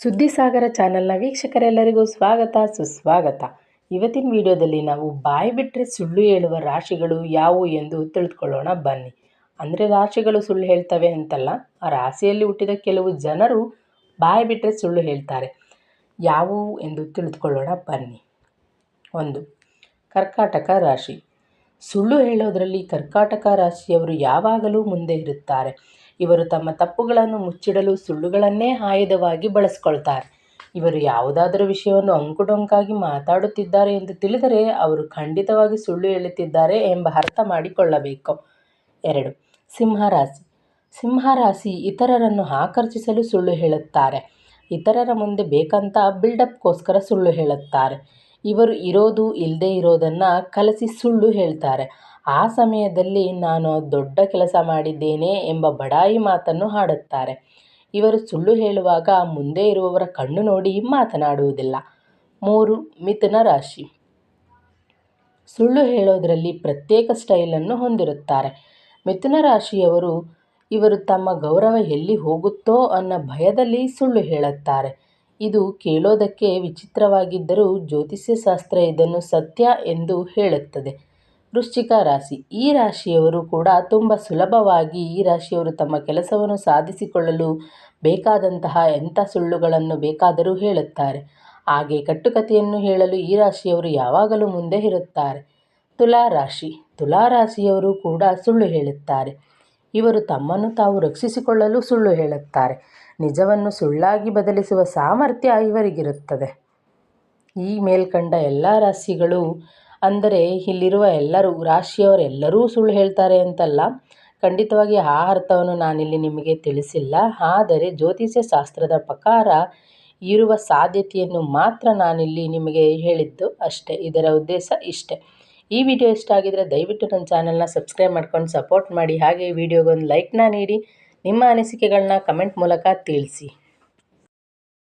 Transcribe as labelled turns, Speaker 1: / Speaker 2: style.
Speaker 1: ಸುದ್ದಿಸಾಗರ ಚಾನೆಲ್ನ ವೀಕ್ಷಕರೆಲ್ಲರಿಗೂ ಸ್ವಾಗತ, ಸುಸ್ವಾಗತ. ಇವತ್ತಿನ ವಿಡಿಯೋದಲ್ಲಿ ನಾವು ಬಾಯಿ ಬಿಟ್ಟರೆ ಸುಳ್ಳು ಹೇಳುವ ರಾಶಿಗಳು ಯಾವುವು ಎಂದು ತಿಳಿದುಕೊಳ್ಳೋಣ, ಬನ್ನಿ. ಅಂದರೆ ರಾಶಿಗಳು ಸುಳ್ಳು ಹೇಳ್ತವೆ ಅಂತಲ್ಲ, ಆ ರಾಶಿಯಲ್ಲಿ ಹುಟ್ಟಿದ ಕೆಲವು ಜನರು ಬಾಯಿ ಬಿಟ್ಟರೆ ಸುಳ್ಳು ಹೇಳ್ತಾರೆ. ಯಾವುವು ಎಂದು ತಿಳಿದುಕೊಳ್ಳೋಣ, ಬನ್ನಿ. ಒಂದು, ಕರ್ಕಾಟಕ ರಾಶಿ. ಸುಳ್ಳು ಹೇಳೋದರಲ್ಲಿ ಕರ್ಕಾಟಕ ರಾಶಿಯವರು ಯಾವಾಗಲೂ ಮುಂದೆ ಇರುತ್ತಾರೆ. ಇವರು ತಮ್ಮ ತಪ್ಪುಗಳನ್ನು ಮುಚ್ಚಿಡಲು ಸುಳ್ಳುಗಳನ್ನೇ ಆಯುಧವಾಗಿ ಬಳಸ್ಕೊಳ್ತಾರೆ. ಇವರು ಯಾವುದಾದರೂ ವಿಷಯವನ್ನು ಅಂಕುಡೊಂಕಾಗಿ ಮಾತಾಡುತ್ತಿದ್ದಾರೆ ಎಂದು ತಿಳಿದರೆ ಅವರು ಖಂಡಿತವಾಗಿ ಸುಳ್ಳು ಹೇಳುತ್ತಿದ್ದಾರೆ ಎಂಬ ಅರ್ಥ ಮಾಡಿಕೊಳ್ಳಬೇಕು. ಎರಡು, ಸಿಂಹರಾಶಿ. ಸಿಂಹರಾಶಿ ಇತರರನ್ನು ಆಕರ್ಷಿಸಲು ಸುಳ್ಳು ಹೇಳುತ್ತಾರೆ. ಇತರರ ಮುಂದೆ ಬೇಕಂತ ಬಿಲ್ಡಪ್ಗೋಸ್ಕರ ಸುಳ್ಳು ಹೇಳುತ್ತಾರೆ. ಇವರು ಇರೋದು ಇಲ್ಲದೇ ಇರೋದನ್ನು ಕಲಸಿ ಸುಳ್ಳು ಹೇಳ್ತಾರೆ. ಆ ಸಮಯದಲ್ಲಿ ನಾನು ದೊಡ್ಡ ಕೆಲಸ ಮಾಡಿದ್ದೇನೆ ಎಂಬ ಬಡಾಯಿ ಮಾತನ್ನು ಹಾಡುತ್ತಾರೆ. ಇವರು ಸುಳ್ಳು ಹೇಳುವಾಗ ಮುಂದೆ ಇರುವವರ ಕಣ್ಣು ನೋಡಿ ಮಾತನಾಡುವುದಿಲ್ಲ. ಮೂರು, ಮಿಥುನ ರಾಶಿ. ಸುಳ್ಳು ಹೇಳೋದರಲ್ಲಿ ಪ್ರತ್ಯೇಕ ಸ್ಟೈಲನ್ನು ಹೊಂದಿರುತ್ತಾರೆ. ಮಿಥುನ ರಾಶಿಯವರು ಇವರು ತಮ್ಮ ಗೌರವ ಎಲ್ಲಿ ಹೋಗುತ್ತೋ ಅನ್ನೋ ಭಯದಲ್ಲಿ ಸುಳ್ಳು ಹೇಳುತ್ತಾರೆ. ಇದು ಕೇಳೋದಕ್ಕೆ ವಿಚಿತ್ರವಾಗಿದ್ದರೂ ಜ್ಯೋತಿಷ್ಯಶಾಸ್ತ್ರ ಇದನ್ನು ಸತ್ಯ ಎಂದು ಹೇಳುತ್ತದೆ. ವೃಶ್ಚಿಕ ರಾಶಿ. ಈ ರಾಶಿಯವರು ಕೂಡ ತುಂಬ ಸುಲಭವಾಗಿ ಈ ರಾಶಿಯವರು ತಮ್ಮ ಕೆಲಸವನ್ನು ಸಾಧಿಸಿಕೊಳ್ಳಲು ಬೇಕಾದಂತಹ ಎಂಥ ಸುಳ್ಳುಗಳನ್ನು ಬೇಕಾದರೂ ಹೇಳುತ್ತಾರೆ. ಹಾಗೆ ಕಟ್ಟುಕತೆಯನ್ನು ಹೇಳಲು ಈ ರಾಶಿಯವರು ಯಾವಾಗಲೂ ಮುಂದೆ ಇರುತ್ತಾರೆ. ತುಲಾ ರಾಶಿ. ತುಲಾ ರಾಶಿಯವರು ಕೂಡ ಸುಳ್ಳು ಹೇಳುತ್ತಾರೆ. ಇವರು ತಮ್ಮನ್ನು ತಾವು ರಕ್ಷಿಸಿಕೊಳ್ಳಲು ಸುಳ್ಳು ಹೇಳುತ್ತಾರೆ. ನಿಜವನ್ನು ಸುಳ್ಳಾಗಿ ಬದಲಿಸುವ ಸಾಮರ್ಥ್ಯ ಇವರಿಗಿರುತ್ತದೆ. ಈ ಮೇಲ್ಕಂಡ ಎಲ್ಲ ರಾಶಿಗಳು, ಅಂದರೆ ಇಲ್ಲಿರುವ ಎಲ್ಲರೂ, ರಾಶಿಯವರೆಲ್ಲರೂ ಸುಳ್ಳು ಹೇಳ್ತಾರೆ ಅಂತಲ್ಲ. ಖಂಡಿತವಾಗಿ ಆ ಅರ್ಥವನ್ನು ನಾನಿಲ್ಲಿ ನಿಮಗೆ ತಿಳಿಸಿಲ್ಲ. ಆದರೆ ಜ್ಯೋತಿಷ್ಯ ಶಾಸ್ತ್ರದ ಪ್ರಕಾರ ಇರುವ ಸಾಧ್ಯತೆಯನ್ನು ಮಾತ್ರ ನಾನಿಲ್ಲಿ ನಿಮಗೆ ಹೇಳಿದ್ದು ಅಷ್ಟೇ. ಇದರ ಉದ್ದೇಶ ಇಷ್ಟೇ. ಈ ವಿಡಿಯೋ ಇಷ್ಟ ಆಗಿದರೆ ದಯವಿಟ್ಟು ನನ್ನ ಚಾನಲ್ನ ಸಬ್ಸ್ಕ್ರೈಬ್ ಮಾಡ್ಕೊಂಡು ಸಪೋರ್ಟ್ ಮಾಡಿ ಹಾಗೆ ವಿಡಿಯೋಗೊಂದು ಲೈಕ್ನ ನೀಡಿ ನಿಮ್ಮ ಅನಿಸಿಕೆಗಳನ್ನ ಕಮೆಂಟ್ ಮೂಲಕ ತಿಳಿಸಿ.